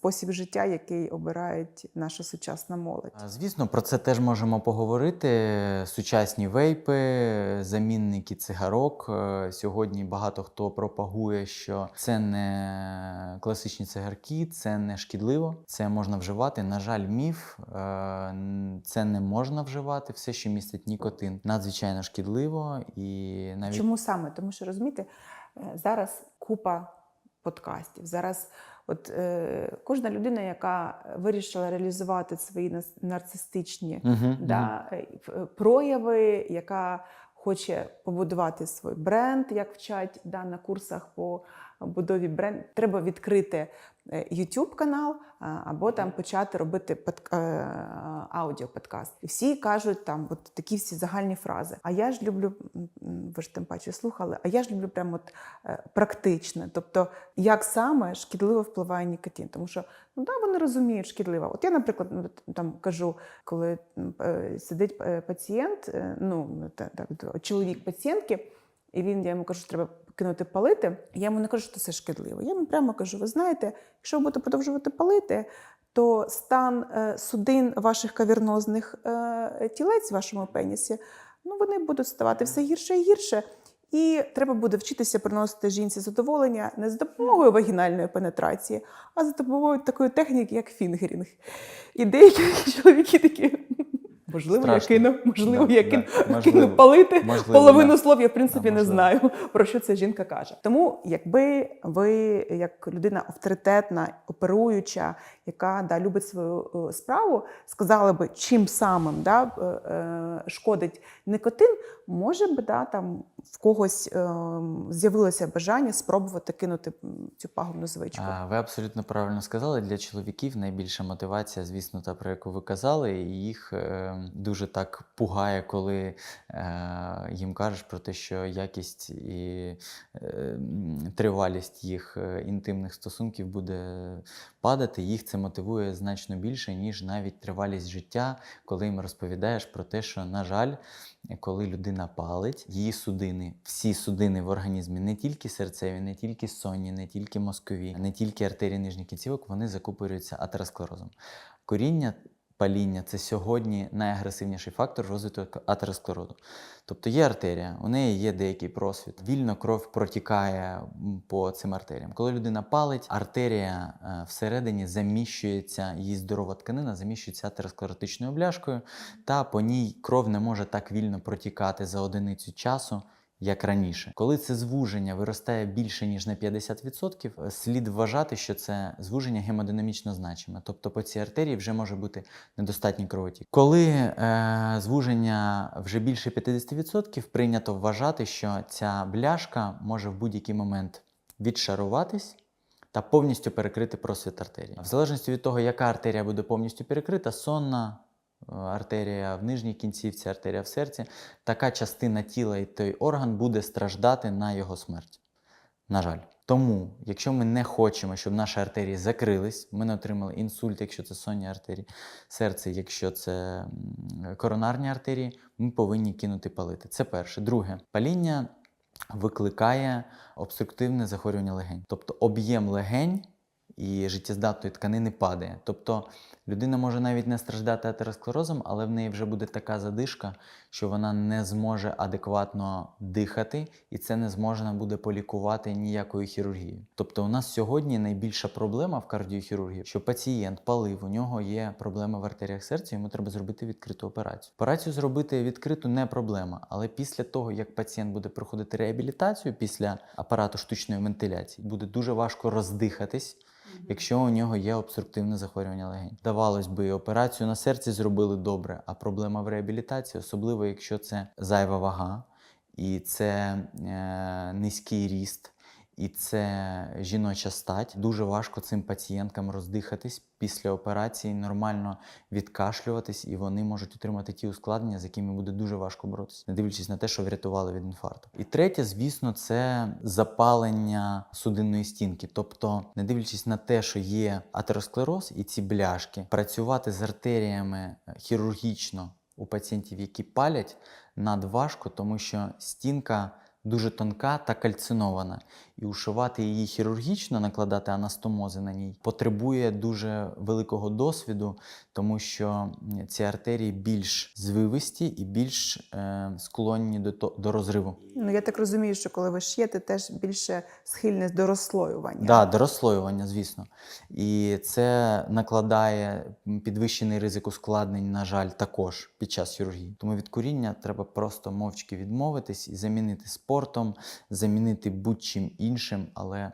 спосіб життя, який обирають наша сучасна молодь. Звісно, про це теж можемо поговорити. Сучасні вейпи, замінники цигарок. Е, Сьогодні багато хто пропагує, що це не класичні цигарки, це не шкідливо, це можна вживати. На жаль, міф е, це не можна вживати. Все, що містить нікотин, надзвичайно шкідливо і навіть Чому саме? Тому що розумієте, е, зараз купа подкастів. Зараз, от е, кожна людина, яка вирішила реалізувати свої нарцистичні Мгм, да, в- прояви, яка хоче побудувати свій бренд, як вчать да, на курсах по будові бренд, треба відкрити YouTube канал або там почати робити под, е, аудіоподкаст. І всі кажуть там от такі всі загальні фрази. А я ж люблю, ви ж тим паче слухали, а я ж люблю прямо от е, практичне. Тобто, як саме шкідливо впливає нікотин. Тому що ну да, вони розуміють шкідливо. От я, наприклад, ну, там кажу, коли е, сидить е, пацієнт, е, ну та- та- та- чоловік пацієнтки, і він я йому кажу, що треба кинути палити. Я йому не кажу, що це шкідливо. Я йому прямо кажу: ви знаєте, якщо ви будете продовжувати палити, то стан е, судин ваших кавірнозних е, тілець в вашому пенісі, ну вони будуть ставати все гірше і гірше. І треба буде вчитися приносити жінці задоволення не за допомогою вагінальної пенетрації, а за допомогою такої техніки, як фінгерінг. І деякі чоловіки такі. Можливо, Страшно. я кину, можливо, Да, я да, кину, можливо. кину палити. Можливо, Половину да. слов я, в принципі, Да, не знаю, про що ця жінка каже. Тому, якби ви, як людина авторитетна, оперуюча, яка да, любить свою е, справу, сказали би, чим самим да, е, е, шкодить никотин, може б да, там в когось е, з'явилося бажання спробувати кинути цю пагубну звичку. А, Ви абсолютно правильно сказали. Для чоловіків найбільша мотивація, звісно, та про яку ви казали, і їх е, дуже так пугає, коли е, їм кажеш про те, що якість і е, тривалість їх е, інтимних стосунків буде падати. Їх це мотивує значно більше, ніж навіть тривалість життя, коли їм розповідаєш про те, що, на жаль, коли людина палить, її судини, всі судини в організмі, не тільки серцеві, не тільки сонні, не тільки мозкові, не тільки артерії нижніх кінцівок, вони закупорюються атеросклерозом. Коріння паління це сьогодні найагресивніший фактор розвитку атеросклерозу. Тобто є артерія, у неї є деякий просвіт. Вільно кров протікає по цим артеріям. Коли людина палить, артерія е, всередині заміщується, її здорова тканина заміщується атеросклеротичною бляшкою, та по ній кров не може так вільно протікати за одиницю часу. Як раніше, коли це звуження виростає більше ніж на 50%, е, слід вважати, що це звуження гемодинамічно значиме. Тобто по цій артерії вже може бути недостатній кровотік. Коли е, звуження вже більше 50%, прийнято вважати, що ця бляшка може в будь-який момент відшаруватись та повністю перекрити просвіт артерії. В залежності від того, яка артерія буде повністю перекрита, сонна. Артерія в нижній кінцівці, артерія в серці, така частина тіла і той орган буде страждати на його смерть. На жаль. Тому, якщо ми не хочемо, щоб наші артерії закрились, ми не отримали інсульт, якщо це сонні артерії, серце, якщо це коронарні артерії, ми повинні кинути палити. Це перше. Друге, паління викликає обструктивне захворювання легень. Тобто об'єм легень і життєздатної тканини падає. Тобто людина може навіть не страждати атеросклерозом, але в неї вже буде така задишка, що вона не зможе адекватно дихати, і це не зможна буде полікувати ніякою хірургією. Тобто, у нас сьогодні найбільша проблема в кардіохірургії, що пацієнт палив, у нього є проблеми в артеріях серця, йому треба зробити відкриту операцію. Операцію зробити відкриту не проблема, але після того, як пацієнт буде проходити реабілітацію після апарату штучної вентиляції, буде дуже важко роздихатись якщо у нього є обструктивне захворювання легень. Давалось би, операцію на серці зробили добре, а проблема в реабілітації, особливо якщо це зайва вага, і це е, низький ріст, і це жіноча стать. Дуже важко цим пацієнткам роздихатись після операції, нормально відкашлюватись, і вони можуть отримати ті ускладнення, з якими буде дуже важко боротися, не дивлячись на те, що врятували від інфаркту. І третє, звісно, це запалення судинної стінки. Тобто, не дивлячись на те, що є атеросклероз і ці бляшки, працювати з артеріями е, хірургічно у пацієнтів, які палять, надважко, тому що стінка дуже тонка та кальцинована. І ушивати її хірургічно, накладати анастомози на ній, потребує дуже великого досвіду, тому що ці артерії більш звивисті і більш е, склонні до, то- до розриву. Ну я так розумію, що коли ви шиєте, теж більше схильне до розслоювання. Да, до розслоювання, звісно. І це накладає підвищений ризик ускладнень, на жаль, також під час хірургії. Тому від куріння треба просто мовчки відмовитись і замінити спортом, замінити будь-чим іншим, але